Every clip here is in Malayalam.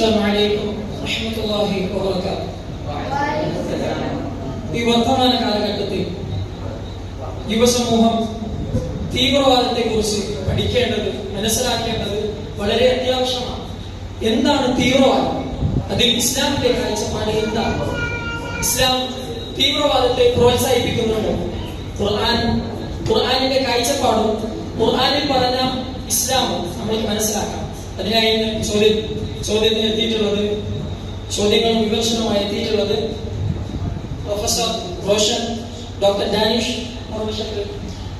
السلام عليكم ورحمة الله وبركاته ഈ വർത്തമാന കാലഘട്ടത്തിൽ യുവസമൂഹം തീവ്രവാദത്തെ കുറിച്ച് പഠിക്കേണ്ടത് മനസ്സിലാക്കേണ്ടത് വളരെ അത്യാവശ്യമാണ് എന്താണ് തീവ്രവാദം അതിൽ ഇസ്ലാമിന്റെ കാഴ്ചപ്പാട് എന്താണ് ഇസ്ലാം തീവ്രവാദത്തെ പ്രോത്സാഹിപ്പിക്കുന്നുണ്ടോ ഖുർആൻ ഖുർആനിന്റെ കാഴ്ചപ്പാടും ഖുർആനിൽ പറഞ്ഞ ഇസ്ലാമും നമ്മൾക്ക് മനസ്സിലാക്കാം അതിനായി ഇന്ന് ചോദ്യം ചോദ്യത്തിന് എത്തിയിട്ടുള്ളത് ചോദ്യങ്ങളും വിമർശനവുമായി എത്തിയിട്ടുള്ളത് പ്രൊഫസർ റോഷൻ ഡോക്ടർ ഡാനിഷ് ഷക്കീർ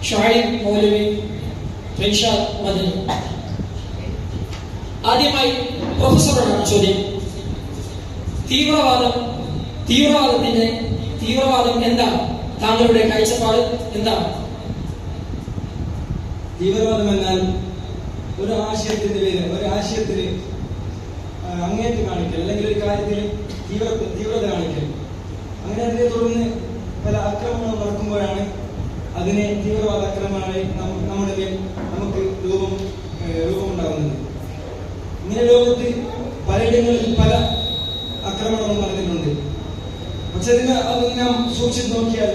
ഷാഹിദ് മൗലവി റിൻഷാദ് മദനി. ആദ്യമായി പ്രൊഫസറോടാണ് ചോദ്യം. തീവ്രവാദം തീവ്രവാദത്തിന്റെ തീവ്രവാദം എന്താണ് താങ്കളുടെ കാഴ്ചപ്പാട് എന്താണ് തീവ്രവാദം എന്നാൽ ഒരു ആശയത്തിന്റെ പേര് ഒരു ആശയത്തിന് അങ്ങേറ്റ് കാണിക്കൽ അല്ലെങ്കിൽ ഒരു കാര്യത്തിന് തീവ്ര തീവ്രത കാണിക്കൽ. അങ്ങനെ അതിനെ തുടർന്ന് പല ആക്രമണങ്ങൾ നടക്കുമ്പോഴാണ് അതിനെ തീവ്രവാദ ആക്രമണമായി നമ്മുടെ നമുക്ക് രൂപം രൂപമുണ്ടാകുന്നത്. ഇങ്ങനെ ലോകത്ത് പലയിടങ്ങളിൽ പല ആക്രമണങ്ങളും നടന്നിട്ടുണ്ട്. പക്ഷെ അതിന് അത് നാം സൂക്ഷിച്ചു നോക്കിയാൽ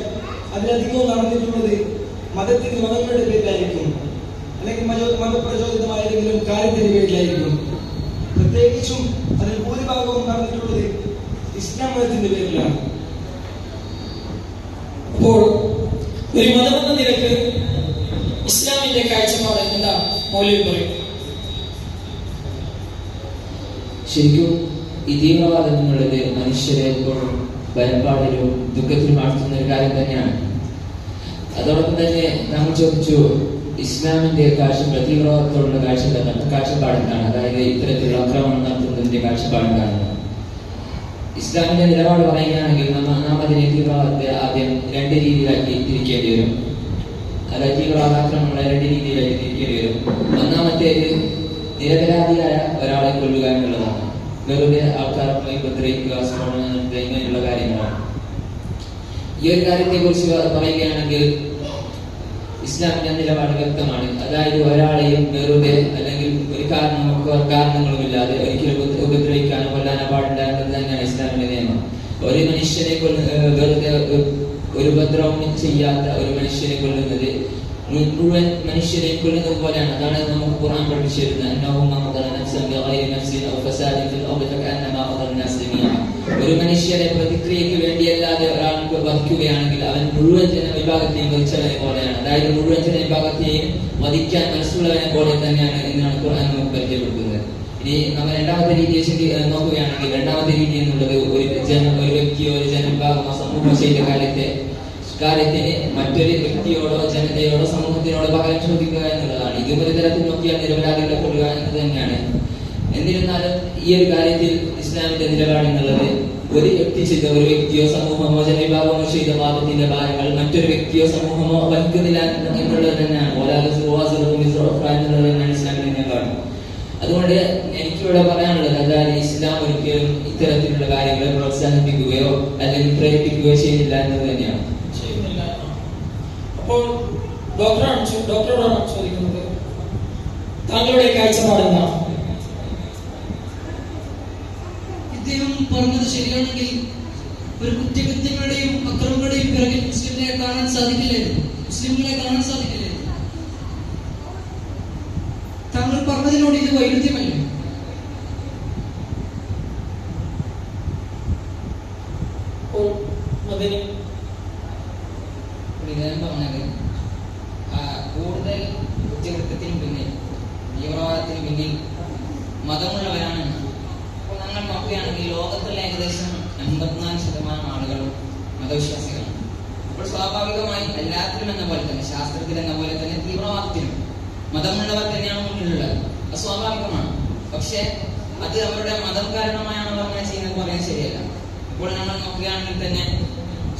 അതിലധികവും നടന്നിട്ടുള്ളത് മതത്തിന് മതങ്ങളുടെ പേരിലായിരിക്കും. അല്ലെങ്കിൽ മത- മതപ്രചോദിതമായ ഏതെങ്കിലും കാര്യത്തിന്റെ പേരിലായിരിക്കും പ്രത്യേകിച്ചും അതിൽ ഭൂരിഭാഗവും നടന്നിട്ടുള്ളത് ഇസ്ലാം മതത്തിന്റെ പേരിലാണ്. അപ്പോൾ ഒരു മതമെന്ന നിലയ്ക്ക് ഇസ്ലാമിന്റെ കാഴ്ചപ്പാട് എന്താ? മൗലവി പറയും. ശരിക്കും ഈ തീവ്രവാദം എന്നുള്ളത് മനുഷ്യരെ എപ്പോഴും ഭയപ്പാടിലും ദുഃഖത്തിലും ആഴ്ത്തുന്ന ഒരു കാര്യം തന്നെയാണ്. അതോടൊപ്പം തന്നെ നമ്മൾ ചോദിച്ചു ഇസ്ലാമിന്റെ കാഴ്ചപ്പാട് തീവ്രവാദത്തോടുള്ള കാഴ്ചപ്പാട് എന്താണ് അതായത് ഇത്തരത്തിലുള്ള ആക്രമണം നടത്തുന്നതിന്റെ കാഴ്ചപ്പാട് എന്താണ് ഇസ്ലാമിന്റെ നിലപാട് പറയുകയാണെങ്കിൽ നാം അതിനെ തീവ്രവാദത്തെ ആദ്യം രണ്ട് രീതിയിലാക്കി തിരിക്കേണ്ടി വരും. അതായത് തീവ്രവാദാക്രമങ്ങളെ രണ്ട് രീതിയിലാക്കി തിരിക്കേണ്ടി വരും. ഒന്നാമത്തേത് നിരപരാധിയായ ഒരാളെ കൊല്ലുക എന്നുള്ളതാണ്. വെറുതെ ആൾക്കാർ പോയി ഉപദ്രവിക്കുക നടത്തുക ഇങ്ങനെയുള്ള കാര്യങ്ങളാണ്. ഈ ഒരു കാര്യത്തെ കുറിച്ച് പറയുകയാണെങ്കിൽ ഇസ്ലാമിന്റെ നിലപാട് വ്യക്തമാണ്. അതായത് ഒരാളെയും വെറുതെ അല്ലെങ്കിൽ ഒരു കാരണമൊക്കെ കാരണങ്ങളുമില്ലാതെ ഒരിക്കലും ഉപ- ഉപദ്രവിക്കാനോ കൊല്ലാനോ പാടില്ല എന്നത് തന്നെയാണ് ഇസ്ലാമിന്റെ നിയമം. ഒരു മനുഷ്യനെ വെറുതെ ഒരു- ഉപദ്രവം ചെയ്യാത്ത ഒരു മനുഷ്യനെ കൊല്ലുന്നത് മുഴുവൻ മനുഷ്യരെയും കൊല്ലുന്നത് പോലെയാണ്. അതാണ് നമുക്ക് ഖുർആൻ പഠിച്ചു തരുന്നത് ഒരു മനുഷ്യരെ പ്രതിക്രിയക്ക് വേണ്ടിയല്ലാതെ ഒരാൾക്ക് വധിക്കുകയാണെങ്കിൽ അവൻ മുഴുവൻ ജനവിഭാഗത്തെയും വധിച്ചവനെ പോലെയാണ്. അതായത് മുഴുവൻ ജനവിഭാഗത്തെയും വധിക്കാൻ മനസ്സുള്ളവനെ പോലെ തന്നെയാണ് എന്നാണ് ഖുർആൻ നമുക്ക് പരിചയപ്പെടുത്തുന്നത്. ഇനി നമ്മൾ രണ്ടാമത്തെ രീതിയെ നോക്കുകയാണെങ്കിൽ രണ്ടാമത്തെ രീതി എന്നുള്ളത് ഒരു ജന ഒരു വ്യക്തിയോ ഒരു ജനവിഭാഗമോ സമൂഹമോ ചെയ്ത കാര്യത്തിന് മറ്റൊരു വ്യക്തിയോടോ ജനതയോടോ സമൂഹത്തിനോടോ പകരം ചോദിക്കുക എന്നുള്ളതാണ്. ഇതും ഒരു തരത്തിൽ നോക്കിയാൽ നിരപരാധികളെ കൊള്ളുക എന്നത് തന്നെയാണ്. എന്നിരുന്നാലും ഈ ഒരു കാര്യത്തിൽ ഇസ്ലാമിന്റെ നിലപാട് എന്നുള്ളത് ഒരു വ്യക്തി ചെയ്ത ഒരു വ്യക്തിയോ സമൂഹമോ ജനവിഭാഗമോ ചെയ്ത പാപത്തിന്റെ ഭാരങ്ങൾ മറ്റൊരു വ്യക്തിയോ സമൂഹമോ വഹിക്കുന്നില്ല എന്നുള്ളത് തന്നെയാണ്. എന്നുള്ളത് തന്നെയാണ് ഇസ്ലാമിന്റെ നിലപാട്. അതുകൊണ്ട് എനിക്കിവിടെ പറയാനുള്ളത് അതായത് ഇസ്ലാം ഒരിക്കലും ഇത്തരത്തിലുള്ള കാര്യങ്ങളെ പ്രോത്സാഹിപ്പിക്കുകയോ അല്ലെങ്കിൽ പ്രേരിപ്പിക്കുകയോ ചെയ്യുന്നില്ല എന്നത് തന്നെയാണ്. ഡോക്ടറാണ് ഡോക്ടറോടാണ് ചോദിക്കുന്നത്? താങ്കളുടെ കാഴ്ചപ്പാട് എന്താണ്? ഇദ്ദേഹം പറഞ്ഞത് ശരിയാണെങ്കിൽ ഒരു കുറ്റകൃത്യങ്ങളുടെയും അക്രമങ്ങളുടെയും പിറകിൽ മുസ്ലിമിനെ കാണാൻ സാധിക്കില്ലായിരുന്നു. മുസ്ലിങ്ങളെ കാണാൻ സാധിക്കില്ലായിരുന്നു. താങ്കൾ പറഞ്ഞതിനോട് ഇത് വൈരുദ്ധ്യമല്ലേ അപ്പോൾ അതിന് ഇദ്ദേഹം പറഞ്ഞത് ആ, കൂടുതൽ കുറ്റകൃത്യത്തിന് പിന്നിൽ തീവ്രവാദത്തിന് പിന്നിൽ മതമുള്ളവരാണ് അപ്പോൾ നമ്മൾ നോക്കുകയാണെങ്കിൽ ലോകത്തുള്ള ഏകദേശം എൺപത്തിനാല് ശതമാനം ആളുകളും മതവിശ്വാസികളാണ്. അപ്പോൾ സ്വാഭാവികമായി എല്ലാത്തിനും എന്ന പോലെ തന്നെ ശാസ്ത്രത്തിൽ എന്ന പോലെ തന്നെ തീവ്രവാദത്തിനും മതമുള്ളവർ തന്നെയാണ് മുന്നിലുള്ളത്. അത് സ്വാഭാവികമാണ്. പക്ഷേ അത് അവരുടെ മതം കാരണമായാണ് അവർ അങ്ങനെ ചെയ്യുന്നത് പറയാൻ ശരിയല്ല. ഇപ്പോൾ നമ്മൾ നോക്കുകയാണെങ്കിൽ തന്നെ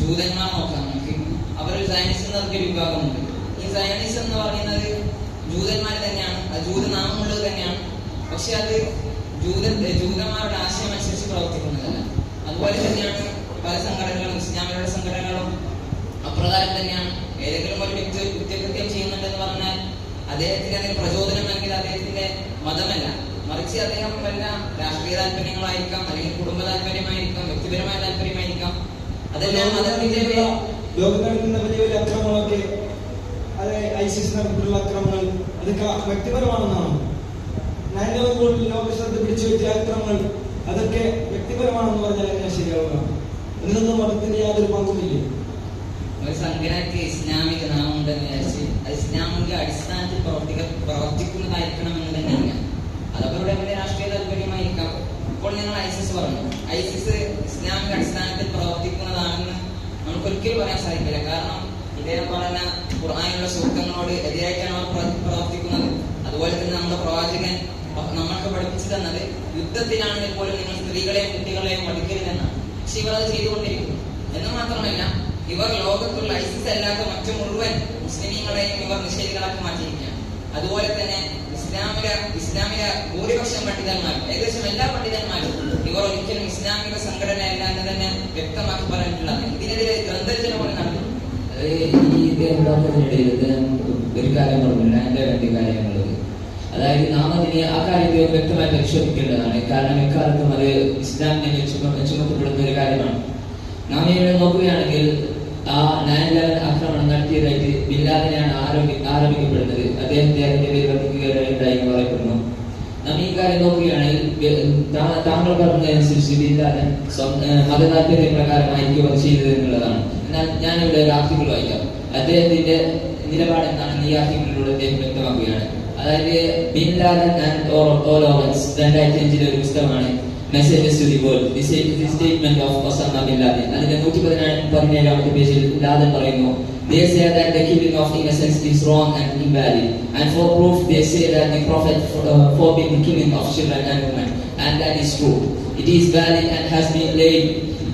ജൂതന്മാർ നോക്കാം. നമുക്ക് അവരിൽ സയൻസ് എന്ന് പറഞ്ഞൊരു വിഭാഗമുണ്ട്. ഈ സയൻസ് എന്ന് പറയുന്നത് ജൂതന്മാർ തന്നെയാണ്. അത് ജൂതനാമമുള്ളത് തന്നെയാണ്. പക്ഷെ അത് ജൂത ജൂതന്മാരുടെ ആശയം അനുസരിച്ച് പ്രവർത്തിക്കുന്നതല്ല. അതുപോലെ തന്നെയാണ് പല സംഘടനകളും ഇസ്ലാമികളുടെ സംഘടനകളും അപ്രകാരം തന്നെയാണ്. ഏതെങ്കിലും ഒരു വ്യക്തി കുറ്റകൃത്യം ചെയ്യുന്നുണ്ടെന്ന് പറഞ്ഞാൽ അദ്ദേഹത്തിന് അതിന് പ്രചോദനം നൽകിയത് അദ്ദേഹത്തിന്റെ മതമല്ല. മറിച്ച് അദ്ദേഹം വല്ല രാഷ്ട്രീയ താല്പര്യങ്ങളായിരിക്കാം അല്ലെങ്കിൽ കുടുംബ താല്പര്യമായിരിക്കാം വ്യക്തിപരമായ താല്പര്യമായിരിക്കാം. അതെല്ലാം മതത്തിന്റെ ലോകം നടക്കുന്ന വലിയ വലിയ അക്രമങ്ങളൊക്കെ അത് ഐസിസ് നടത്തിയിട്ടുള്ള അക്രമങ്ങൾ അതൊക്കെ വ്യക്തിപരമാണെന്നാണ്? ലോക ശ്രദ്ധ പിടിച്ചു വെച്ച അക്രമങ്ങൾ അതൊക്കെ വ്യക്തിപരമാണെന്ന് പറഞ്ഞാൽ എങ്ങനെ ശരിയാവുക? അതിനൊന്നും മതത്തിന്റെ യാതൊരു പങ്കുമില്ല. ഒരു സംഘടനയ്ക്ക് ഇസ്ലാമിക നാമം ഉണ്ടെന്ന് വിചാരിച്ച് അത് ഇസ്ലാമിക അടിസ്ഥാനത്തിൽ പ്രവർത്തിക്ക പ്രവർത്തിക്കുന്നതായിരിക്കണം എന്ന് തന്നെയില്ല അത് അവരുടെ അവരുടെ രാഷ്ട്രീയ താല്പര്യമായിരിക്കാം. ഇപ്പോൾ നിങ്ങൾ ഐസിസ് പറഞ്ഞു. ഐസിസ് ഇസ്ലാമിക അടിസ്ഥാനത്തിൽ പ്രവർത്തിക്കുന്നതാണെന്ന് നമുക്കൊരിക്കലും പറയാൻ സാധിക്കില്ല. കാരണം ഇദ്ദേഹം പറഞ്ഞ ഖുർആാനുള്ള സൂക്തങ്ങളോട് എതിരായിട്ടാണ് അവർ പ്രവർ- പ്രവർത്തിക്കുന്നത്. അതുപോലെ തന്നെ നമ്മുടെ പ്രവാചകൻ നമ്മൾക്ക് പഠിപ്പിച്ചു തന്നത് യുദ്ധത്തിലാണെങ്കിൽ പോലും നിങ്ങൾ സ്ത്രീകളെയും കുട്ടികളെയും പഠിക്കരുതെന്നാണ്. പക്ഷെ ഇവർ അത് ചെയ്തുകൊണ്ടിരിക്കുന്നു. എന്ന് മാത്രമല്ല ഇവർ ലോകത്തുള്ള ഐസിസ് അല്ലാത്ത മറ്റു മുഴുവൻ മുസ്ലിമീങ്ങളെയും ഇവർ നിഷേധികളാക്കി മാറ്റിയിരിക്കുകയാണ്. അതുപോലെ തന്നെ ഇസ്ലാമിക ഇസ്ലാമിക ഭൂരിപക്ഷം പണ്ഡിതന്മാരും ഏകദേശം എല്ലാ പണ്ഡിതന്മാരും ഇവർ ഒരിക്കലും ഇസ്ലാമിക സംഘടനയല്ല എന്ന് തന്നെ വ്യക്തമാക്കി പറഞ്ഞിട്ടുള്ളത് ഇതിനെതിരെ ഗ്രന്ഥരചന പോലെ നടന്നു. ഈ ഇദ്ദേഹം ഒരു കാര്യം പറഞ്ഞില്ല രണ്ട് കാര്യങ്ങളുള്ളത് അതായത് നാം അതിനെ ആ കാര്യത്തെ വ്യക്തമായി പരിശോധിക്കേണ്ടതാണ്. കാരണം എക്കാലത്തും അത് ഇസ്ലാമിനെ ചുമത്തപ്പെടുന്ന ഒരു കാര്യമാണ്. നാം ഇവിടെ നോക്കുകയാണെങ്കിൽ ആ നയൻ ലെവൻ ആക്രമണം നടത്തിയതായിട്ട് ബില്ലാദിനെയാണ് ആരോപി ആരോപിക്കപ്പെടുന്നത്. അദ്ദേഹത്തെ അതിന്റെ പേര് വർദ്ധിക്കുകയുണ്ടായി പറയപ്പെടുന്നു. നാം ഈ കാര്യം നോക്കുകയാണെങ്കിൽ താങ്കൾ പറഞ്ഞതനുസരിച്ച് ബില്ലാദൻ മതതാല്പര്യ പ്രകാരമായിരിക്കും അത് ചെയ്തത് എന്നുള്ളതാണ്. എന്നാൽ ഞാനിവിടെ ഒരു ആർട്ടിക്കിൾ വായിക്കാം. അദ്ദേഹത്തിന്റെ നിലപാട് എന്താണെന്ന് ഈ ആർട്ടിക്കിളിലൂടെ അദ്ദേഹം വ്യക്തമാക്കുകയാണ്. അതായത് Bin Laden and all Owens രണ്ടായിരത്തി അഞ്ചിലെ ഒരു പുസ്തകമാണ് messages to the world the statement of Osama Bin Laden അതിന്റെ നൂറ്റി പതിനേഴ് പതിനേഴാമത്തെ പേജിൽ ലാദൻ പറയുന്നു They say that the killing of innocents is wrong and invalid, and for proof they say that the Prophet uh, forbid the killing of children and women, and that is true. It is valid and has been laid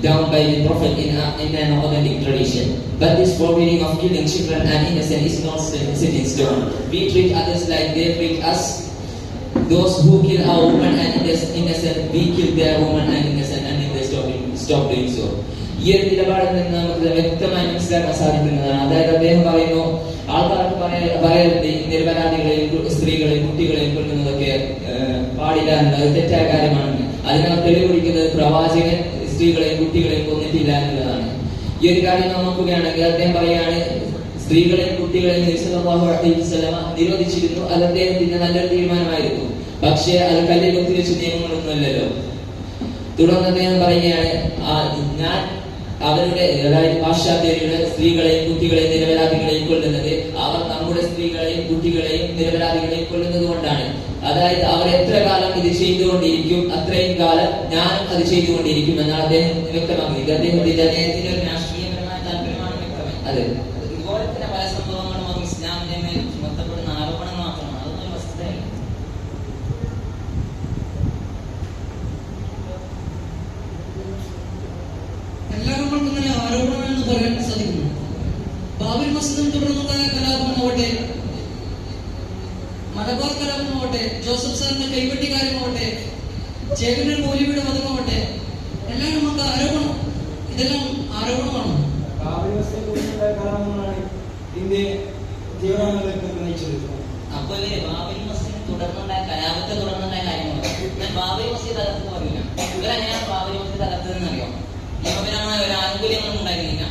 down by the Prophet in, a, in an authentic tradition. But this forbidding of killing children and innocent is not set set in stone. We treat others like they treat us. Those who kill our woman and innocent, innocent, we kill their woman and innocent, and if they stop, doing- stop doing so. ഈ ഒരു നിലപാടിൽ നിന്ന് നമുക്ക് വ്യക്തമായി മനസ്സിലാക്കാൻ സാധിക്കുന്നതാണ് അതായത് അദ്ദേഹം പറയുന്നു ആൾക്കാർക്ക് പറയ- പറയരുത് ഈ നിരപരാധികളെയും കു- സ്ത്രീകളെയും കുട്ടികളെയും കൊല്ലുന്നതൊക്കെ ഏഹ്, പാടില്ല എന്നുള്ളത് തെറ്റായ കാര്യമാണെന്ന് അതിനകത്ത് തെളിവൊഴിക്കുന്നത് പ്രവാചകൻ സ്ത്രീകളെയും കുട്ടികളെയും കൊന്നിട്ടില്ല എന്നുള്ളതാണ് ഈ ഒരു കാര്യം നാം നോക്കുകയാണെങ്കിൽ അദ്ദേഹം പറയുകയാണ് സ്ത്രീകളെയും കുട്ടികളെയും അലൈഹി നിരോധിച്ചിരുന്നു അത് അദ്ദേഹത്തിന്റെ നല്ലൊരു തീരുമാനമായിരുന്നു. പക്ഷേ അത് കല്ലിൽ വെച്ച് നിയമങ്ങളൊന്നുമല്ലല്ലോ. തുടർന്ന് അദ്ദേഹം പറയുകയാണ് ഞാൻ അവരുടെ അതായത് പാശ്ചാത്യരുടെ സ്ത്രീകളെയും കുട്ടികളെയും നിരപരാധികളെയും കൊല്ലുന്നത് അവർ നമ്മുടെ സ്ത്രീകളെയും കുട്ടികളെയും നിരപരാധികളെയും കൊല്ലുന്നത് കൊണ്ടാണ്. അതായത് അവർ എത്ര കാലം ഇത് ചെയ്തുകൊണ്ടിരിക്കും അത്രയും കാലം ഞാനും അത് ചെയ്തുകൊണ്ടിരിക്കും എന്നാണ് അദ്ദേഹം വ്യക്തമാക്കുന്നത് അദ്ദേഹത്തിന്റെ അദ്ദേഹത്തിന്റെ ഒരു രാഷ്ട്രീയപരമായ താല്പര്യമാണ് വ്യക്തമായി അതെ ഇതുപോലെ തന്നെ പല സംഭവങ്ങളും അത് ഇസ്ലാമിന്റെ മേൽ ചുമത്തപ്പെടുന്ന ആരോപണങ്ങൾ മാത്രമാണ് അതൊന്നും ഒരു വസ്തുതയല്ല എല്ലാം നമ്മൾക്ക് ഇങ്ങനെ ആരോപണമെന്ന് പറയാൻ സാധിക്കുന്നു ബാബരി മസ്ജിദിൽ തുടർന്നുണ്ടായ കലാപമാവട്ടെ മലബാർ കലാപമാവട്ടെ ജോസഫ് സാറിന്റെ കൈവെട്ടി കാര്യമാവട്ടെ ചേകനൂർ മൗലവിയുടെ മതമാവട്ടെ എല്ലാം നമുക്ക് ആരോപണം ഇതെല്ലാം ആരോപണമാണ് ബാബരി മസ്ജിദിൽ കുറിച്ചുള്ള കലാപങ്ങളാണ് ഇന്ത്യയെ തീവ്രവാദങ്ങളിലേക്ക് നയിച്ചത് അപ്പൊ ഇവർ ബാബരി മസ്ജിദ് തുടർന്നുണ്ടായ കലാപത്തെ തുടർന്നുണ്ടായ കാര്യങ്ങൾ ഞാൻ ബാബരി മസ്ജിദ് തകർത്ത് പറയില്ല ഇവരെങ്ങനെയാണ് തലത്തിൽ മസ്ജിദ് തകർത്തതെന്ന് അറിയാം നിയമപരമായ ഒരു ആനുകൂല്യങ്ങളും ഉണ്ടായിരുന്നില്ല.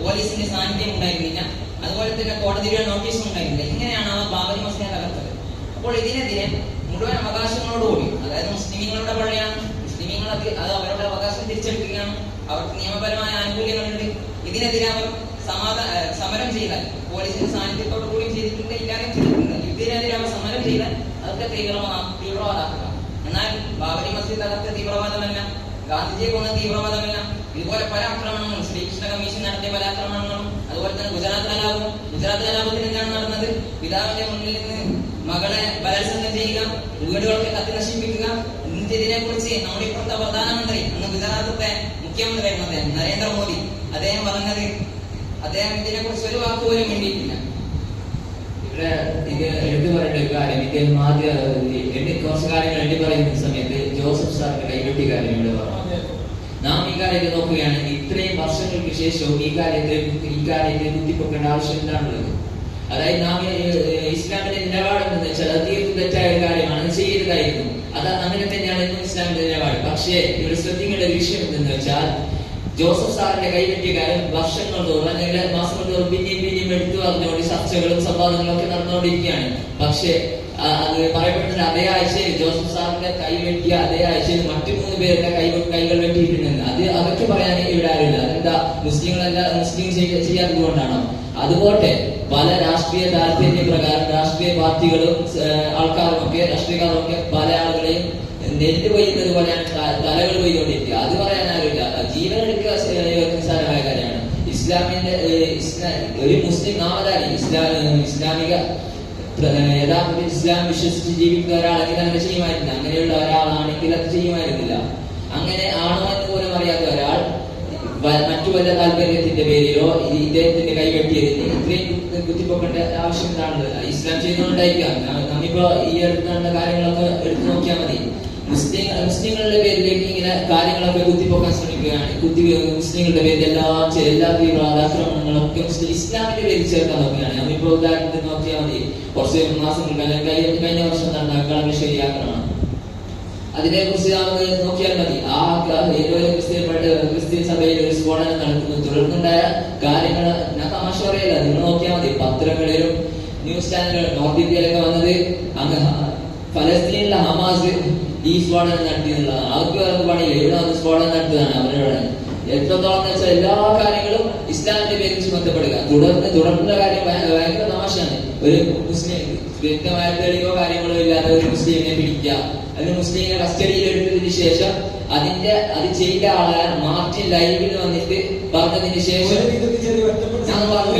പോലീസിന്റെ സാന്നിധ്യം ഉണ്ടായിരുന്നില്ല. അതുപോലെ തന്നെ കോടതിയുടെ നോട്ടീസും ഉണ്ടായിരുന്നില്ല. ഇങ്ങനെയാണ് ആ ബാബരി മസ്ജിദ് തകർത്തത്. അപ്പോൾ ഇതിനെതിരെ മുഴുവൻ അവകാശങ്ങളോടുകൂടി അതായത് മുസ്ലിമീങ്ങളുടെ പള്ളിയാണ് മുസ്ലിമീങ്ങൾ അത് അവരുടെ അവകാശം തിരിച്ചെടുക്കുകയാണ് അവർക്ക് നിയമപരമായ ആനുകൂല്യങ്ങളുണ്ട്. ഇതിനെതിരെ അവർ സമാധാന സമരം ചെയ്താൽ പോലീസിന്റെ സാന്നിധ്യത്തോടു കൂടി ചെയ്തിട്ടുണ്ട് ഇല്ലാതെ ചെയ്തിട്ടുണ്ട്. ഇതിനെതിരെ അവർ സമരം ചെയ്താൽ അതൊക്കെ തീവ്രവാദ തീവ്രവാദാക്കുക. എന്നാൽ ബാബരി മസ്ജിദ് തകർത്ത തീവ്രവാദമല്ല. ഗാന്ധിജിയെ കൊന്ന തീവ്രവാദമല്ല. ഇതുപോലെ പല ആക്രമണങ്ങളും ശ്രീകൃഷ്ണ കമ്മീഷൻ നടത്തിയ പല ആക്രമണങ്ങളും അതുപോലെ തന്നെ ഗുജറാത്ത് കലാപവും ഗുജറാത്ത് കലാപത്തിൽ എന്താണ് നടന്നത്. പിതാവിന്റെ മുന്നിൽ നിന്ന് മകളെ ബലാത്സംഗം ചെയ്യുക വീടുകളൊക്കെ കത്തി നശിപ്പിക്കുക ഇതിനെ കുറിച്ച് നമ്മുടെ ഇപ്പോഴത്തെ പ്രധാനമന്ത്രി അന്ന് ഗുജറാത്തത്തെ മുഖ്യമന്ത്രിയായിരുന്നു അദ്ദേഹം നരേന്ദ്രമോദി. അദ്ദേഹം പറഞ്ഞത് അദ്ദേഹം ഇതിനെ കുറിച്ച് ഒരു വാക്ക് പോലും വേണ്ടിയിട്ടില്ല ഇവിടെ ഇത് എടുത്തു പറയേണ്ട ഒരു കാര്യം ഇദ്ദേഹം ആദ്യ കുറച്ച് കാര്യങ്ങൾ എണ്ണി പറയുന്ന സമയത്ത് ജോസഫ് സാറിന്റെ കൈവെട്ടി കാര്യം ഇവിടെ പറഞ്ഞു. നാം ഈ കാര്യത്തെ നോക്കുകയാണെങ്കിൽ ഇത്രയും വർഷങ്ങൾക്ക് ശേഷവും ഈ കാര്യത്തെ ഈ കാര്യത്തെ കുത്തിപ്പൊക്കേണ്ട ആവശ്യം എന്താണുള്ളത്? അതായത് നാം ഇസ്ലാമിന്റെ നിലപാട് നിലപാടെന്ന് വെച്ചാൽ അത് തീർത്തും തെറ്റായ ഒരു കാര്യമാണ്. ചെയ്യരുതായിരുന്നു. അത് അങ്ങനെ തന്നെയാണ് ഇന്നും ഇസ്ലാമിന്റെ നിലപാട്. പക്ഷേ ഇവിടെ ശ്രദ്ധിക്കേണ്ട ഒരു വിഷയം എന്തെന്ന് വെച്ചാൽ ജോസഫ് സാറിന്റെ കൈവറ്റിയ കാര്യം വർഷങ്ങൾ തോറും അല്ലെങ്കിൽ മാസങ്ങൾ തോറും പിന്നെയും പിന്നെയും എടുത്തു പറഞ്ഞുകൊണ്ട് ചർച്ചകളും സംവാദങ്ങളും ഒക്കെ നടന്നുകൊണ്ടിരിക്കുകയാണ്. പക്ഷേ അത് പറയപ്പെടുന്ന അതേ ആഴ്ചയിൽ ജോസഫ് സാറിന്റെ കൈ വെട്ടിയ അതേ ആഴ്ചയിൽ മറ്റു മൂന്ന് പേരുടെ കൈ കൈകൾ വെട്ടിയിട്ടുണ്ടെന്ന് അത് അതൊക്കെ പറയാൻ ഇവിടെ ആരുമില്ല. അതെന്താ? മുസ്ലിങ്ങളല്ല മുസ്ലിം ചെയ്യ- ചെയ്യാത്തത് കൊണ്ടാണോ അതുപോലെ പല രാഷ്ട്രീയ താല്പര്യ പ്രകാരം രാഷ്ട്രീയ പാർട്ടികളും ആൾക്കാരും ഒക്കെ രാഷ്ട്രീയക്കാരും പല ആളുകളെയും നെല്ല് കൊയ്യുന്നത് പോലെയാണ് തലകൾ കൊയ്തുകൊണ്ടിരിക്കുക. അത് പറയാൻ ആരുമില്ല. ജീവൻ എടുക്കുക സാരമായ കാര്യമാണ്. ഇസ്ലാമിന്റെ ഇസ്ലാം ഒരു മുസ്ലിം നാമധാരി ഇസ്ലാം ഇസ്ലാമിക യഥാർത്ഥത്തിൽ ഇസ്ലാം വിശ്വസിച്ച് ജീവിക്കുന്ന ഒരാളെങ്കിൽ അങ്ങനെ ചെയ്യുമായിരുന്നില്ല. അങ്ങനെയുള്ള ഒരാളാണെങ്കിൽ അത് ചെയ്യുമായിരുന്നില്ല. അങ്ങനെ ആണോ എന്ന് പോലും അറിയാത്ത ഒരാൾ മറ്റു വല്ല താല്പര്യത്തിന്റെ പേരിലോ ഇദ്ദേഹത്തിന്റെ കൈവെട്ടിയതിന് ഇത്രയും കുത്തി- കുത്തിപ്പൊക്കേണ്ട ആവശ്യം ഇസ്ലാം ചെയ്യുന്നതുകൊണ്ടായിരിക്കാം ന- നമ്മിപ്പോ ഈ അടുത്ത് കാര്യങ്ങളൊക്കെ എടുത്തു നോക്കിയാൽ മതി. മുസ്ലിം മുസ്ലിങ്ങളുടെ പേരിലേക്ക് ഇങ്ങനെ കാര്യങ്ങളൊക്കെ കുത്തിപ്പൊക്കാൻ ശ്രമിക്കുകയാണ്. കുത്തി മുസ്ലിങ്ങളുടെ പേരിൽ എല്ലാ എല്ലാ തീവ്രവാദാക്രമണങ്ങളും ഒക്കെ മുസ്ലിം ഇസ്ലാമിന്റെ പേരിൽ ചേർക്കാൻ നോക്കുകയാണ്. നമ്മിപ്പോ ഉദാഹരണത്തിന് നോക്കിയാൽ മതി. കുറച്ച് മാസങ്ങൾക്ക് അല്ലെങ്കിൽ കഴിഞ്ഞ വർഷം നടന്ന കളമശ്ശേരി ആക്രമണം അതിനെ കുറിച്ച് നോക്കിയാൽ മതി. ആ ക്രിസ്ത്യൻ ക്രിസ്ത്യൻ സഭയിൽ ഒരു സ്ഫോടനം നടക്കുന്നു. തുടർന്നുണ്ടായ കാര്യങ്ങൾ ഞാൻ തമാശ നിങ്ങൾ നോക്കിയാൽ മതി. പത്രങ്ങളിലും ന്യൂസ് ചാനലുകളും നോർത്ത് ഇന്ത്യയിലൊക്കെ വന്നത് അങ്ങ് ഫലസ്തീനിലെ ഹമാസ് ഈ സ്ഫോടനം നടത്തിയെന്നുള്ളതാണ് അവർക്ക് വേറെ പണിയില്ല ഇവിടെ സ്ഫോടനം നടത്തിയതാണ് അവരുടെ എത്രത്തോളം എന്ന് വെച്ചാൽ എല്ലാ കാര്യങ്ങളും ഇസ്ലാമിന്റെ പേരിൽ ചുമത്തപ്പെടുക തുടർന്ന് തുടർന്ന കാര്യം ഭയ- ഭയങ്കര നാശമാണ് ഒരു മുസ്ലിം വ്യക്തമായ തെളിവോ കാര്യങ്ങളോ ഇല്ലാതെ ഒരു മുസ്ലിമിനെ പിടിക്കുക. അല്ലെങ്കിൽ മുസ്ലിമിനെ കസ്റ്റഡിയിൽ എടുത്തതിന് ശേഷം അതിന്റെ അത് ചെയ്ത ആളെ മാർച്ചിൽ ലൈവിൽ വന്നിട്ട് പറഞ്ഞതിന് ശേഷം ഞാൻ പറഞ്ഞു.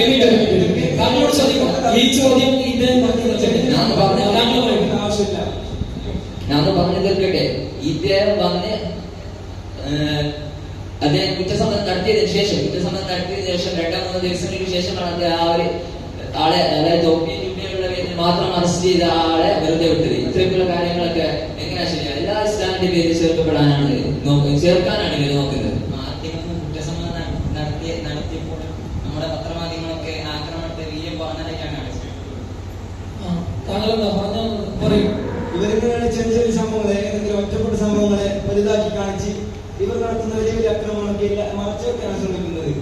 ഈ ചോദ്യം ഞാൻ പറഞ്ഞു. ഞാൻ പറഞ്ഞു തീർക്കട്ടെ. ഇദ്ദേഹം വന്ന് അദ്ദേഹം കുറ്റസമ്മതം നടത്തിയതിനു ശേഷം കുറ്റസമ്മതം നടത്തിയതിനു ശേഷം രണ്ടാം മൂന്ന് ദിവസങ്ങൾക്ക് ശേഷമാണ് അദ്ദേഹം ആ ഒരു ആളെ അതായത് തൊപ്പി ചുട്ടിയുള്ള പേരിൽ മാത്രം അറസ്റ്റ് ചെയ്ത ആളെ വെറുതെ വിട്ടത്. ഇത്രയൊക്കെയുള്ള കാര്യങ്ങളൊക്കെ എങ്ങനെയാ ശരിയാ എല്ലാ ഇസ്ലാമിന്റെ പേരിൽ ചേർക്കപ്പെടാനാണ് ചേർക്കാനാണ് ഇവർ നോക്കുന്നത്. മാധ്യമങ്ങൾ കുറ്റസമ്മതം നട- നടത്തിയ നടത്തിയപ്പോൾ നമ്മുടെ പത്രമാധ്യമങ്ങളൊക്കെ ആക്രമണത്തെ വീര്യം പറഞ്ഞതൊക്കെയാണ് താങ്കൾ എന്താ പറഞ്ഞ? പറയൂ. ഇവരിങ്ങനെ ചെറിയ ചെറിയ സംഭവങ്ങളെ ഏതെങ്കിലും ഒറ്റപ്പെട്ട സംഭവങ്ങളെ വലുതാക്കി കാണിച്ച് ഇവർ നടത്തുന്ന വലിയ വലിയ അക്രമങ്ങളൊക്കെ മറച്ചു വെക്കാനാണ് ശ്രമിക്കുന്നത്.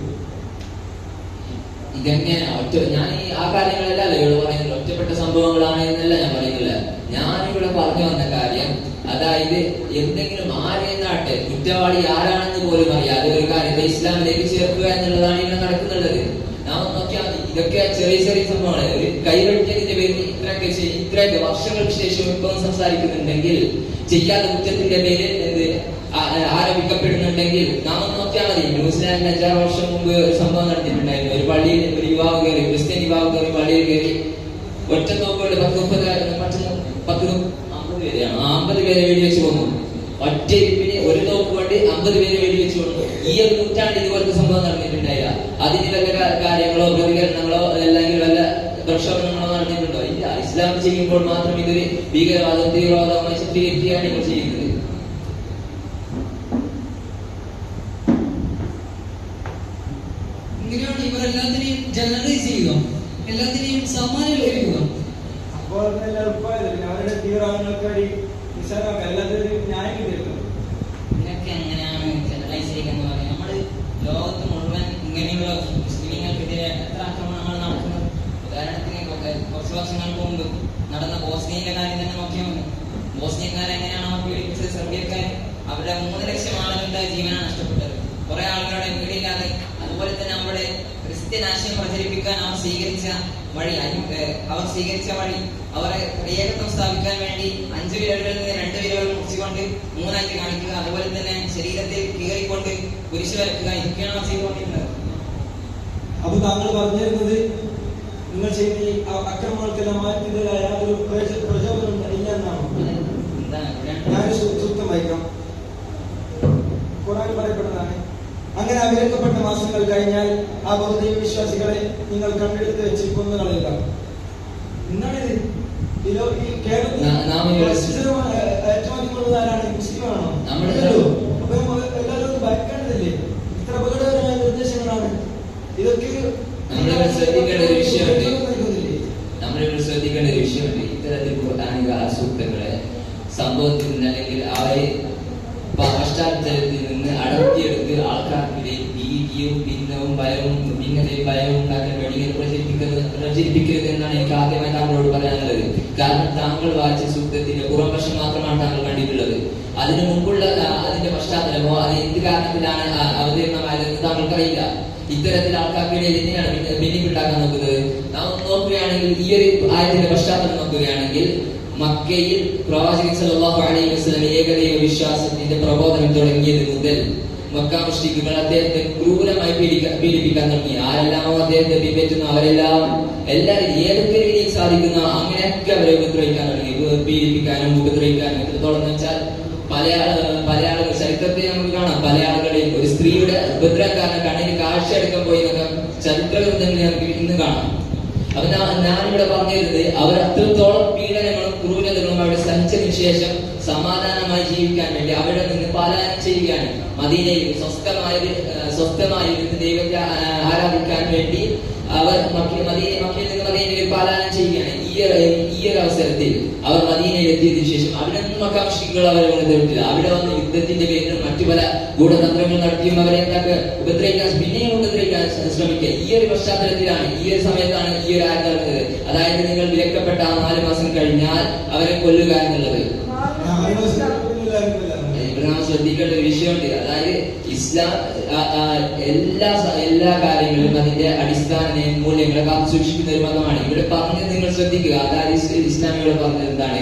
ഇതെങ്ങനെ ഒറ്റ ഞാൻ ഈ ആ കാര്യങ്ങളല്ല ഇവിടെ പറയുന്നത്? ഒറ്റപ്പെട്ട സംഭവങ്ങളാണ് എന്നല്ല ഞാൻ പറയുന്നില്ല ഞാൻ ഇവിടെ പറഞ്ഞു വന്ന കാര്യം അതായത് എന്തെങ്കിലും ആരെന്നാട്ടെ കുറ്റവാളി ആരാണെന്ന് പോലും അറിയാതെ ഒരു കാര്യത്തെ ഇസ്ലാമിലേക്ക് ചേർക്കുക എന്നുള്ളതാണ് ഇവിടെ നടക്കുന്നുള്ളത്. ഇതൊക്കെ ചെറിയ ചെറിയ സംഭവമാണ് ഒരു കൈവെട്ടിയതിന്റെ പേരിൽ ഇത്രയൊക്കെ ഇത്രയൊക്കെ വർഷങ്ങൾക്ക് ശേഷം ഇപ്പം സംസാരിക്കുന്നുണ്ടെങ്കിൽ ചെയ്യാത്ത കുറ്റത്തിന്റെ പേരിൽ എന്ത് ആരോപിക്കപ്പെടുന്നുണ്ടെങ്കിൽ നാം നോക്കിയാൽ മതി. ന്യൂസിലാൻഡിൽ അഞ്ചാറ് വർഷം മുമ്പ് ഒരു സംഭവം നടത്തിയിട്ടുണ്ടായിരുന്നു ഒരു പള്ളിയിൽ ഒരു യുവാവ് കയറി ക്രിസ്ത്യൻ യുവാവ് കയറി പള്ളിയിൽ കയറി ഒറ്റ നോക്കുകൊണ്ട് പത്ത് മുപ്പത് പത്ത് പത്ത് അമ്പത് പേരെയാണ്. അമ്പത് പേരെ വെടിവെച്ച് പോകുന്നു ഒറ്റ ഇരിപ്പിന് ഒരു തോക്ക് കൊണ്ട് അമ്പത് പേരെ ഈ ഒരു നൂറ്റാണ്ട് ഇതുപോലത്തെ സംഭവം നടന്നിട്ടുണ്ടായില്ല. അതിന് വല്ല കാര്യങ്ങളോ പ്രതികരണങ്ങളോ അല്ലെങ്കിൽ വല്ല പ്രക്ഷോഭങ്ങളോ നടന്നിട്ടുണ്ടോ? ഇല്ല. ഇസ്ലാം ചെയ്യുമ്പോൾ മാത്രം ഇതൊരു ഭീകരവാദം തീവ്രവാദമായി ചിത്രീകരിക്കുകയാണ് ഇപ്പോൾ ചെയ്യുന്നത് ഇങ്ങനെയാണ് ഇവർ എല്ലാത്തിനെയും ജനറലൈസ് ചെയ്യുക എല്ലാത്തിനെയും സമ്മാനവൽക്കരിക്കുക അപ്പോൾ നല്ല എളുപ്പമായത് പിന്നെ അവരുടെ തീവ്രവാദങ്ങൾക്ക് വേണ്ടി നിസ്സാരമാക്കുക അല്ലാതെ ഒരു ന്യായം കിട്ടിയിരുന്നു ഇതിനൊക്കെ എങ്ങനെയാണ് ജനറലൈസ് ചെയ്യുന്നത് പറയാം നമ്മൾ ലോകത്ത് മുഴുവൻ ഇങ്ങനെയുള്ള മുസ്ലിങ്ങൾക്കെതിരെ എത്ര ആക്രമണങ്ങൾ നടക്കുന്നത് ഉദാഹരണത്തിന് വർഷങ്ങൾക്ക് മുമ്പ് നടന്ന ബോസ്നിയയിലെ കാര്യം തന്നെ നോക്കിയാൽ മതി. ബോസ്നിയക്കാർ അവർ പീഡിപ്പിച്ചത് സെർബിയക്കാർ അവരുടെ മൂന്ന് ലക്ഷം ആളുകളുടെ ജീവനാണ് നഷ്ടപ്പെട്ടത്. കുറെ ആളുകളുടെ വീടില്ലാതെ അതുപോലെ തന്നെ അവരുടെ ക്രിസ്ത്യൻ ആശയം പ്രചരിപ്പിക്കാൻ അവർ സ്വീകരിച്ച വഴി അവർ സ്വീകരിച്ച വഴി അവരെ ഏകത്വം സ്ഥാപിക്കാൻ വേണ്ടി അഞ്ചു വിരലുകളിൽ നിന്ന് രണ്ട് വിരലുകൾ മുറിച്ചുകൊണ്ട് മൂന്നായിട്ട് കാണിക്കുക അതുപോലെ തന്നെ ശരീരത്തിൽ കീറിക്കൊണ്ട് കുരിശു വരക്കുക ഇതൊക്കെയാണ് അവർ ചെയ്തുകൊണ്ടിരുന്നത്. അപ്പൊ താങ്കൾ പറഞ്ഞിരുന്നത് നിങ്ങൾ ചെയ്ത ഈ അക്രമങ്ങൾക്കെല്ലാം മാറ്റിയതിൽ യാതൊരു പ്രച- പ്രചോദനം ഇല്ല എന്നാണ്. ഞാൻ സൂക്തം വായിക്കാം. ഖുറാൻ പറയപ്പെടുന്നതാണ് അങ്ങനെ അവിരക്കപ്പെട്ട മാസങ്ങൾ കഴിഞ്ഞാൽ ആ ബഹുദൈവ വിശ്വാസികളെ നിങ്ങൾ കണ്ടെടുത്ത് വെച്ച് കൊന്നു കളയുക എന്താണിത് ഈ കേരളത്തിൽ ഏറ്റവും അധികം ഉള്ളത് ആരാണ് മുസ്ലിമാണോ അപ്പൊ എല്ലാവരും ഒന്ന് ഭയക്കേണ്ടതില്ലേ? ഇത്ര അപകടകരമായ നിർദ്ദേശങ്ങളാണ്. ഇതൊക്കെ വിഷയമുണ്ട്. നമ്മളിവിടെ ശ്രദ്ധിക്കേണ്ട ഒരു വിഷയമുണ്ട്. ഇത്തരത്തിൽ ഖുർആാനിക ആസൂത്രങ്ങളെ സംഭവത്തിൽ നിന്ന് അല്ലെങ്കിൽ അവരെ പശ്ചാത്തലത്തിൽ നിന്ന് അടർത്തിയെടുത്ത് ആൾക്കാർക്കിടയിൽ ഭീതിയും ഭിന്നവും ഭയവും ഭിന്നതയും ഭയവും ഉണ്ടാക്കാൻ വേണ്ടി ഇങ്ങനെ പ്രചരിപ്പിക്കുന്നത് പ്രചരിപ്പിക്കരുത് എന്നാണ് എനിക്ക് ആദ്യമായി താങ്കളോട് പറയാനുള്ളത്. കാരണം താങ്കൾ വായിച്ച സൂക്തത്തിന്റെ പുറംവശം മാത്രമാണ് താങ്കൾ കണ്ടിട്ടുള്ളത്. അതിനു മുമ്പുള്ള അതിന്റെ പശ്ചാത്തലമോ അത് എന്ത് കാരണത്തിലാണ് അവതരണമായതെന്ന് താങ്കൾക്കറിയില്ല. ഇത്തരത്തിൽ ആൾക്കാർക്കിടയിൽ എന്തിനാണ് ഭിന്ന- ഉണ്ടാക്കാൻ നോക്കുന്നത്? നാം നോക്കുകയാണെങ്കിൽ ഈ ഒരു ആയത്തിന്റെ പശ്ചാത്തലം നോക്കുകയാണെങ്കിൽ മക്കയിൽ പ്രവാചകൻ സല്ലല്ലാഹു അലൈഹി ഏകദൈവ വിശ്വാസത്തിന്റെ പ്രബോധനം തുടങ്ങിയത് മുതൽ മക്ക മുഷ്രിക്കുകൾ അദ്ദേഹത്തെ ക്രൂരമായി പീഡിപ്പിക്കാൻ തുടങ്ങി. ആരെല്ലാമോ അദ്ദേഹത്തെ പിൻപറ്റുന്ന അവരെല്ലാം എല്ലാവരും ഏതൊക്കെ രീതിയിൽ സാധിക്കുന്ന അങ്ങനെയൊക്കെ അവരെ ഉപദ്രവിക്കാൻ തുടങ്ങി. പീഡിപ്പിക്കാനും ഉപദ്രവിക്കാനും എത്രത്തോളം വെച്ചാൽ പല പല ആളുകൾ ചരിത്രത്തെ നമുക്ക് കാണാം. പല ആളുകളെയും ഒരു സ്ത്രീയുടെ ഉപദ്രവക്കാരനെ എടുക്കാൻ പോയി എന്നൊക്കെ ചരിത്ര ഗ്രന്ഥങ്ങളിൽ നമുക്ക് ഇന്ന് കാണാം. അപ്പൊ ഞാനിവിടെ പറഞ്ഞിരുന്നത് അവർ അത്രത്തോളം പീഡനങ്ങളും ക്രൂരതകളും അവിടെ സഹിച്ചതിനു ശേഷം സമാധാനമായി ജീവിക്കാൻ വേണ്ടി അവിടെ നിന്ന് പാലായനം ചെയ്യുകയാണ്. മദീനയിൽ സ്വസ്ഥമായ സ്വസ്ഥമായി ഇരുന്ന് ദൈവത്തെ ആരാധിക്കാൻ വേണ്ടി അവർ മദീനയിൽ പാലായനം ചെയ്യുകയാണ്. അവസരത്തിൽ അവർ മദീനയിൽ എത്തിയതിനു ശേഷം അവിടെ നിന്നും മക്കാംഷികൾ അവരെ കൊണ്ടുവരുത്തില്ല അവിടെ വന്ന് യുദ്ധത്തിന്റെ പേരിലും മറ്റു പല ഗൂഢതന്ത്രങ്ങൾ നടത്തിയും അവരെ എന്താക്കുക ഉപദ്രവിക്കാൻ പിന്നെയും ഉപദ്രവിക്കാൻ ശ്രമിക്കുക ഈ ഒരു പശ്ചാത്തലത്തിലാണ് ഈ ഒരു സമയത്താണ് ഈ ഒരു ആയത് നടന്നത് അതായത് നിങ്ങൾ വിലക്കപ്പെട്ട ആ നാല് മാസം കഴിഞ്ഞാൽ അവരെ കൊല്ലുക എന്നുള്ളത് ശ്രദ്ധിക്കേണ്ട ഒരു വിഷയമുണ്ട് അതായത് ഇസ്ലാം എല്ലാ എല്ലാ കാര്യങ്ങളും അതിന്റെ അടിസ്ഥാന മൂല്യങ്ങളെ കാത്തു സൂക്ഷിക്കുന്ന ഒരു മതമാണ്. ഇവിടെ പറഞ്ഞത് നിങ്ങൾ ശ്രദ്ധിക്കുക. അതായത് ഇസ്ലാമികൾ ഇസ്ലാം പറഞ്ഞത് എന്താണ്?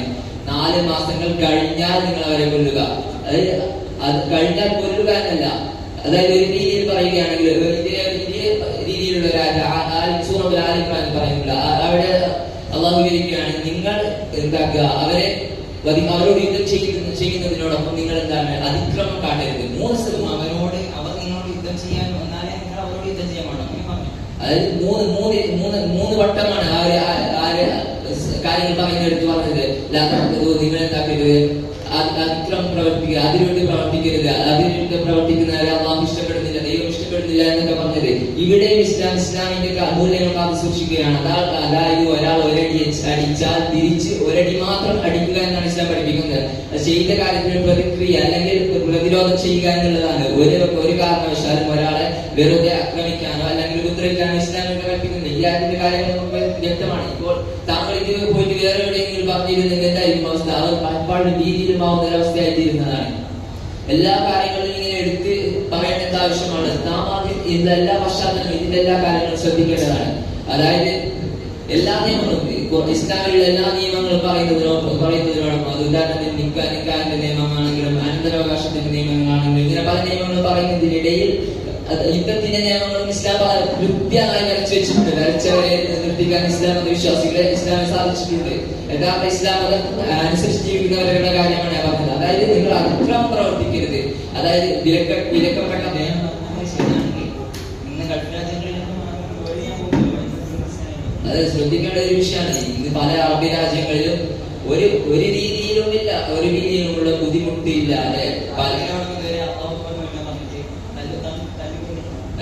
നാല് മാസങ്ങൾ കഴിഞ്ഞാൽ നിങ്ങൾ അവരെ കൊല്ലുക. അതായത് അത് കഴിഞ്ഞാൽ കൊല്ലുക എന്നല്ല. അതായത് ഒരു രീതിയിൽ പറയുകയാണെങ്കിൽ രീതിയിലുള്ള പറയുന്നില്ല. അവിടെ അള്ളാഹു നിങ്ങൾ എന്താക്കുക? അവരെ അവരോട് യുദ്ധം ചെയ്യുന്ന ചെയ്യുന്നതിനോടൊപ്പം നിങ്ങൾ എന്താണ്? അതിക്രമം കാട്ടരുത്. സ്ഥലം അവരോട് യുദ്ധം ചെയ്യാൻ വന്നാലേ നിങ്ങൾ അവരോട് യുദ്ധം ചെയ്യാൻ പാടുള്ളൂ. അതായത് മൂന്ന് മൂന്ന് മൂന്ന് മൂന്ന് വട്ടമാണ് ആ ഒരു ആ- കാര്യങ്ങൾ പറയുന്നെടുത്ത് പറഞ്ഞത്. നിങ്ങൾ എന്താക്കരുത് അത് അതിക്രമം പ്രവർത്തിക്കുക അതിനുവേണ്ടി പ്രവർത്തിക്കരുത്. അതിനുവേണ്ടി പ്രവർത്തിക്കുന്നവരെ അള്ളാഹ് ഇഷ്ടപ്പെടുന്നില്ല. ദൈവം ഇഷ്ടപ്പെടുന്നില്ല എന്നൊക്കെ പറഞ്ഞത്. ഇവിടെയും ഇസ്ലാം ഇസ്ലാമിന്റെ മൂല്യങ്ങൾ കാത്തു സൂക്ഷിക്കുകയാണ്. അതാ അതായത് ഒരാൾ ഒരടി അടിച്ച് അടിച്ചാൽ തിരിച്ച് ഒരടി മാത്രം അടിക്കുക എന്നാണ് ഇസ്ലാം പഠിപ്പിക്കുന്നത്. ചെയ്ത കാര്യത്തിന് പ്രതിക്രിയ അല്ലെങ്കിൽ പ്രതിരോധം ചെയ്യുക എന്നുള്ളതാണ്. ഒരു ഒരു കാരണവശാലും ഒരാളെ വെറുതെ ആക്രമിക്കാനോ അല്ലെങ്കിൽ ഉപദ്രവിക്കാനോ ഇസ്ലാം കൽപ്പിക്കുന്നത് ഈ ആയത്തിന്റെ കാര്യങ്ങൾ വ്യക്തമാണ്. ഇപ്പോൾ താങ്കൾ ഇത് പോയിട്ട് വേറെ എവിടെയെങ്കിലും പറഞ്ഞിരുന്നെങ്കിൽ എന്തായിരിക്കും അവസ്ഥ? അത് പലപ്പോഴും രീതിയിലും ആവുന്ന അവസ്ഥയായിത്തീരുന്നതാണ്. എല്ലാ കാര്യങ്ങളും ആവശ്യമാണ്. നാം ആദ്യം ഇതിന്റെ എല്ലാ പശ്ചാത്തലം ഇതിന്റെ എല്ലാ കാര്യങ്ങളും ശ്രദ്ധിക്കേണ്ടതാണ്. അതായത് എല്ലാ നിയമങ്ങളും ഇസ്ലാമിലുള്ള എല്ലാ നിയമങ്ങളും പറയുന്നതിനോടൊപ്പം പറയുന്നതിനോടൊപ്പം അത് ഉദാഹരണത്തിന് നിക്കാ നിക്കാന്റെ നിയമമാണെങ്കിലും അനന്തരാവകാശത്തിന്റെ നിയമങ്ങളാണെങ്കിലും ഇങ്ങനെ പല നിയമങ്ങളും പറയുന്നതിനിടയിൽ യുദ്ധത്തിന്റെ നിയമങ്ങളും ഇസ്ലാം കൃത്യമായി വരച്ചു വെച്ചിട്ടുണ്ട്. വരച്ചവരെ നിർത്തിക്കാൻ ഇസ്ലാം മതവിശ്വാസികളെ ഇസ്ലാമിൽ സാധിച്ചിട്ടുണ്ട്. യഥാർത്ഥ ഇസ്ലാം മതം അനുസരിച്ച് ജീവിക്കുന്നവരുടെ കാര്യമാണ് പറഞ്ഞത്. അതായത് നിങ്ങൾ അതിക്രമം പ്രവർത്തിക്കരുത് അതായത് വിലക്ക വിലക്കപ്പെട്ട അതെ അത് ശ്രദ്ധിക്കേണ്ട ഒരു വിഷയമാണ്. ഇന്ന് പല അറബി രാജ്യങ്ങളിലും ഒരു ഒരു രീതിയിലും ഇല്ല ഒരു രീതിയിലുമുള്ള ബുദ്ധിമുട്ടില്ലാതെ പല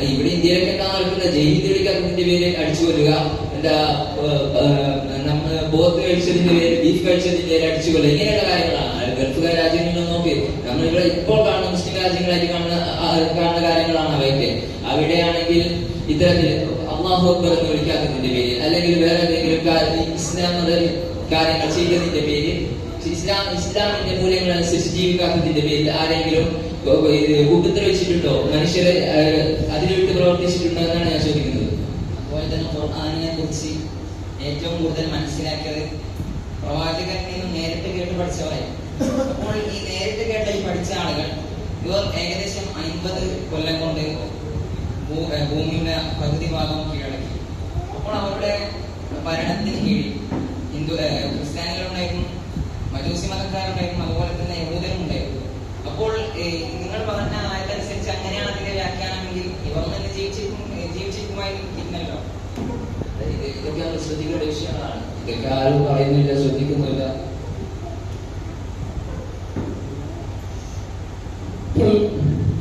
ഇവിടെ ഇന്ത്യയിലൊക്കെ എന്താ നടക്കുന്നത്? ജയിൽ തെളിക്കാത്തതിന്റെ പേര് അടിച്ചു കൊല്ലുക. എന്താ ഏഹ്, ഏഹ്, നമ്മ പോത്ത് കഴിച്ചതിന്റെ പേര് ബീഫ് കഴിച്ചതിന്റെ പേര് അടിച്ചു ഇങ്ങനെയുള്ള കാര്യങ്ങളാണ്. അത് ഗൾഫ് രാജ്യങ്ങളിൽ നോക്കി. നമ്മളിവിടെ ഇപ്പോൾ കാണുന്ന മുസ്ലിം രാജ്യങ്ങളായിട്ട് കാണുന്ന കാണുന്ന കാര്യങ്ങളാണ് അവയൊക്കെ. അവിടെയാണെങ്കിൽ ഇത്തരത്തിൽ അള്ളാഹു അക്ബർ എന്ന് വിളിക്കാത്തതിന്റെ പേര് അല്ലെങ്കിൽ വേറെ എന്തെങ്കിലും ഇസ്ലാം മുതൽ കാര്യങ്ങൾ ചെയ്തതിന്റെ പേര് ഇസ്ലാം ഇസ്ലാമിന്റെ മൂല്യങ്ങൾ അനുസരിച്ച് ജീവിക്കാത്തതിന്റെ പേരിൽ ആരെങ്കിലും ഉപദ്രവിച്ചിട്ടുണ്ടോ മനുഷ്യരെ അതിനുവേണ്ടി പ്രവർത്തിച്ചിട്ടുണ്ടോ എന്നാണ് ഞാൻ ചോദിക്കുന്നത്. അതുപോലെ തന്നെ ഖുർആാനിനെ കുറിച്ച് ഏറ്റവും കൂടുതൽ മനസ്സിലാക്കിയത് പ്രവാചകരിൽ നിന്ന് നേരിട്ട് കേട്ട് പഠിച്ചവരെ അപ്പോൾ ഈ നേരിട്ട് കേട്ട ഈ പഠിച്ച ആളുകൾ ഇവർ ഏകദേശം അൻപത് കൊല്ലം കൊണ്ട് ഭൂമിയുടെ പകുതി ഭാഗം കീഴടക്കി. അപ്പോൾ അവരുടെ ഭരണത്തിന് കീഴിൽ ഹിന്ദു ക്രിസ്ത്യാനികളുണ്ടായിരുന്നു മജൂസി മതക്കാരുണ്ടായിരുന്നു അതുപോലെ തന്നെ യഹൂദനുണ്ടായിരുന്നു അപ്പോൾ ഏ, നിങ്ങൾ പറഞ്ഞ ആയതനുസരിച്ച് അങ്ങനെയാണ് അതിന്റെ വ്യാഖ്യാനമെങ്കിൽ ഇവർ തന്നെ ജീവിച്ചിരിക്കും ഏ, ജീവിച്ചിരിക്കുമായിരുന്നല്ലോ ഇത് ഇതൊക്കെ നമ്മൾ ശ്രദ്ധിക്കേണ്ട വിഷയങ്ങളാണ്. ഇതൊക്കെ ആരും പറയുന്നില്ല ശ്രദ്ധിക്കുന്നില്ല.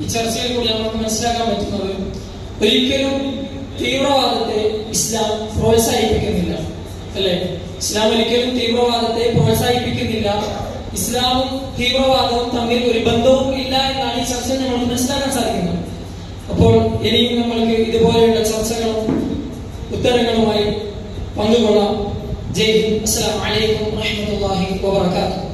ഈ ചർച്ചയിൽ കൂടി നമുക്ക് മനസ്സിലാക്കാൻ പറ്റുന്നത് ഒരിക്കലും തീവ്രവാദത്തെ ഇസ്ലാം പ്രോത്സാഹിപ്പിക്കുന്നില്ല. അല്ലെ? ഇസ്ലാം ഒരിക്കലും തീവ്രവാദത്തെ പ്രോത്സാഹിപ്പിക്കുന്നില്ല. ഇസ്ലാമും തീവ്രവാദവും തമ്മിൽ ഒരു ബന്ധവും ഇല്ല എന്നാണ് ഈ ചർച്ച നമ്മൾ മനസ്സിലാക്കാൻ സാധിക്കുന്നത്. അപ്പോൾ ഇനിയും നമ്മൾക്ക് ഇതുപോലെയുള്ള ചർച്ചകളും ഉത്തരങ്ങളുമായി പങ്കുകൊള്ളാം ജയ് ഹിന്ദ് അസ്സലാമു അലൈക്കും വറഹ്മത്തുള്ളാഹി വബറകാതുഹു